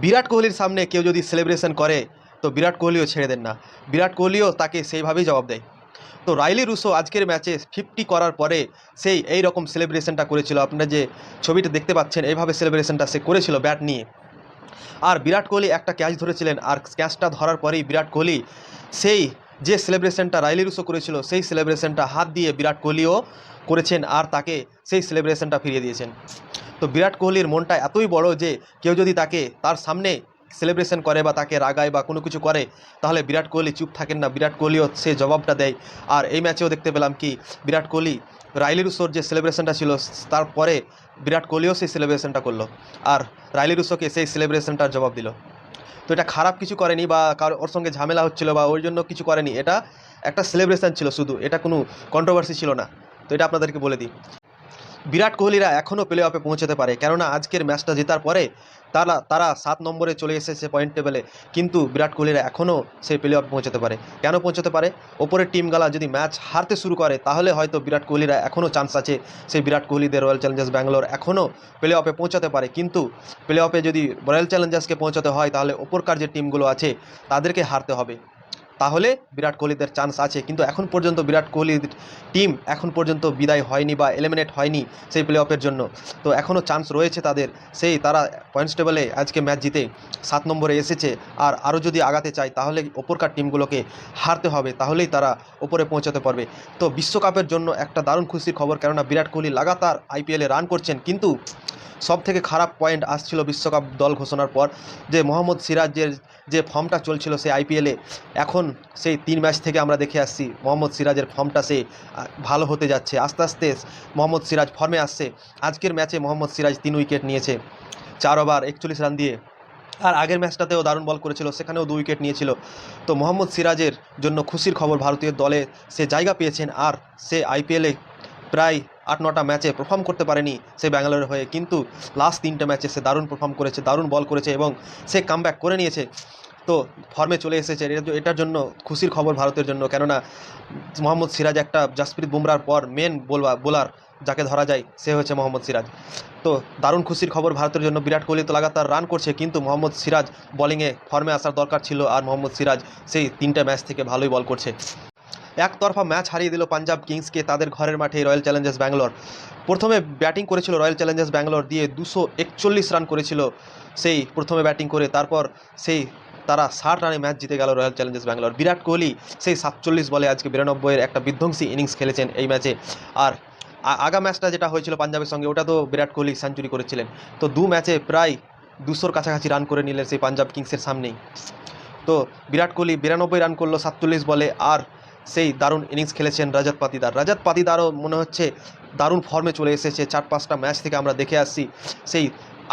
বিরাট কোহলির সামনে কেউ যদি সেলিব্রেশন করে, তো বিরাট কোহলিও ছেড়ে দেন না। বিরাট কোহলিও তাকে সেইভাবেই জবাব দেয়। তো রাইলি রুসো আজকের ম্যাচে ফিফটি করার পরে সেই এই রকম সেলিব্রেশনটা করেছিল। আপনারা যে ছবিটা দেখতে পাচ্ছেন, এইভাবে সেলিব্রেশনটা সে করেছিল ব্যাট নিয়ে। আর বিরাট কোহলি একটা ক্যাচ ধরেছিলেন, আর ক্যাচটা ধরার পরেই বিরাট কোহলি সেই যে সেলিব্রেশনটা রাইলি রুসো করেছিল, সেই সেলিব্রেশনটা হাত দিয়ে বিরাট কোহলিও করেছেন আর তাকে সেই সেলিব্রেশনটা ফিরিয়ে দিয়েছেন। তো বিরাট কোহলির মনটা এতই বড় যে কেউ যদি তাকে তার সামনে সেলিব্রেশন করে বা তাকে রাগায় বা কোনো কিছু করে, তাহলে বিরাট কোহলি চুপ থাকেন না, বিরাট কোহলিও সে জবাবটা দেয়। আর এই ম্যাচেও দেখতে পেলাম কি, বিরাট কোহলি রাইলি রুসোর যে সেলিব্রেশনটা ছিল, তারপরে বিরাট কোহলিও সেই সেলিব্রেশনটা করল। আর রাইলি রুসোকে সেই সেলিব্রেশনটার জবাব দিল। এটা খারাপ কিছু করেনি বা কার ওর সঙ্গে ঝামেলা হচ্ছিল বা ওর জন্য কিছু করেনি, এটা একটা সেলিব্রেশন ছিল শুধু, এটা কোনো কন্ট্রোভার্সি ছিল না। তো এটা আপনাদেরকে বলে দিই। বিরাট কোহলিরা এখনও প্লে অফে পৌঁছতে পারে। কেননা আজকের ম্যাচটা জেতার পরে তারা তারা সাত নম্বরে চলে এসেছে পয়েন্ট টেবিলে কিন্তু বিরাট কোহলিরা এখনও সেই প্লে অফে পৌঁছতে পারে। কেন পৌঁছতে পারে? ওপরের টিমগুলা যদি ম্যাচ হারতে শুরু করে, তাহলে হয়তো বিরাট কোহলিরা এখনও চান্স আছে সেই বিরাট কোহলিদের রয়্যাল চ্যালেঞ্জার্স ব্যাঙ্গালোর এখনও প্লে অফে পৌঁছাতে পারে। কিন্তু প্লে অফে যদি রয়্যাল চ্যালেঞ্জার্সকে পৌঁছাতে হয়, তাহলে ওপরকার যে টিমগুলো আছে, তাদেরকে হারতে হবে। তাহলে বিরাট কোহলিদের চান্স আছে। কিন্তু এখন পর্যন্ত বিরাট কোহলির টিম এখন পর্যন্ত বিদায় হয়নি বা এলিমিনেট হয়নি সেই প্লে অফের জন্য। তো এখনও চান্স রয়েছে তাদের। সেই তারা পয়েন্টস টেবলে আজকে ম্যাচ জিতে সাত নম্বরে এসেছে। আর আরও যদি আগাতে চায়, তাহলে ওপরকার টিমগুলোকে হারতে হবে। তাহলেই তারা ওপরে পৌঁছাতে পারবে। তো বিশ্বকাপের জন্য একটা দারুণ খুশির খবর, কেননা বিরাট কোহলি লাগাতার আইপিএলে রান করছেন। কিন্তু সব থেকে খারাপ পয়েন্ট আসছিল বিশ্বকাপ দল ঘোষণার পর, যে মোহাম্মদ সিরাজের যে ফর্মটা চলছিল সেই আইপিএলে এখন সেই তিন ম্যাচ থেকে আমরা দেখে আসছি মোহাম্মদ সিরাজের ফর্মটা সে ভালো হতে যাচ্ছে। আস্তে আস্তে মোহাম্মদ সিরাজ ফর্মে আসছে। আজকের ম্যাচে মোহাম্মদ সিরাজ তিন উইকেট নিয়েছে। চার ওভার, একচল্লিশ রান দিয়ে। আর আগের ম্যাচটাতেও দারুণ বল করেছিল, সেখানেও দু উইকেট নিয়েছিল। তো মোহাম্মদ সিরাজের জন্য খুশির খবর ভারতীয় দলে সে জায়গা পেয়েছেন আর সে আইপিএলে প্রায় আট, নটা ম্যাচে পারফর্ম করতে পারেনি সে ব্যাঙ্গালোরের হয়ে। কিন্তু লাস্ট তিনটে ম্যাচে সে দারুণ পারফর্ম করেছে, দারুণ বল করেছে এবং সে কামব্যাক করে নিয়েছে। তো ফর্মে চলে এসেছে এটা- এটার জন্য খুশির খবর ভারতের জন্য। কেননা, মোহাম্মদ সিরাজ একটা জাসপ্রীত বুমরার পর মেন বোলবা বোলার যাকে ধরা যায়, সে হচ্ছে মোহাম্মদ সিরাজ। তো দারুণ খুশির খবর ভারতের জন্য। বিরাট কোহলি তো লাগাতার রান করছে, কিন্তু মোহাম্মদ সিরাজ বোলিংয়ে ফর্মে আসার দরকার ছিল আর মোহাম্মদ সিরাজ সেই তিনটা ম্যাচ থেকে ভালোই বল করছে। একতরফা ম্যাচ হারিয়ে দিল পাঞ্জাব কিংসকে তাদের ঘরের মাঠে রয়্যাল চ্যালেঞ্জার্স ব্যাঙ্গালোর প্রথমে ব্যাটিং করেছিল রয়্যাল চ্যালেঞ্জার্স ব্যাঙ্গালোর দিয়ে দুশো একচল্লিশ রান করেছিল সেই প্রথমে ব্যাটিং করে। তারপর সেই তারা ষাট রানে ম্যাচ জিতে গেল রয়্যাল চ্যালেঞ্জার্স ব্যাঙ্গালোর বিরাট কোহলি সেই সাতচল্লিশ বলে আজকে বিরানব্বইয়ের একটা বিধ্বংসী ইনিংস খেলেছেন এই ম্যাচে আর আগা ম্যাচটা যেটা হয়েছিল পাঞ্জাবের সঙ্গে, ওটা তো বিরাট কোহলি সেঞ্চুরি করেছিলেন। তো দু ম্যাচে প্রায় দুশোর কাছাকাছি রান করে নিলেন সেই পাঞ্জাব কিংসের সামনেই। তো বিরাট কোহলি বিরানব্বই রান করল সাতচল্লিশ বলে, আর সেই দারুণ ইনিংস খেলেছেন রাজাত পাতিদার। রাজাত পাতিদারও মনে হচ্ছে দারুণ ফর্মে চলে এসেছে, চার পাঁচটা ম্যাচ থেকে আমরা দেখে আসছি। সেই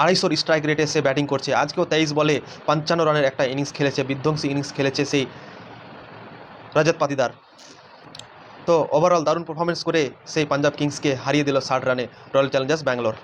আড়াইশোর স্ট্রাইক রেটে সে ব্যাটিং করছে। আজকেও তেইশ বলে পঞ্চান্ন রানের একটা ইনিংস খেলেছে, বিধ্বংসী ইনিংস খেলেছে সেই রাজাত পাতিদার। তো ওভারঅল দারুণ পারফরমেন্স করে সেই পাঞ্জাব কিংসকে হারিয়ে দিল ষাট রানে রয়্যাল চ্যালেঞ্জার্স ব্যাঙ্গালোর।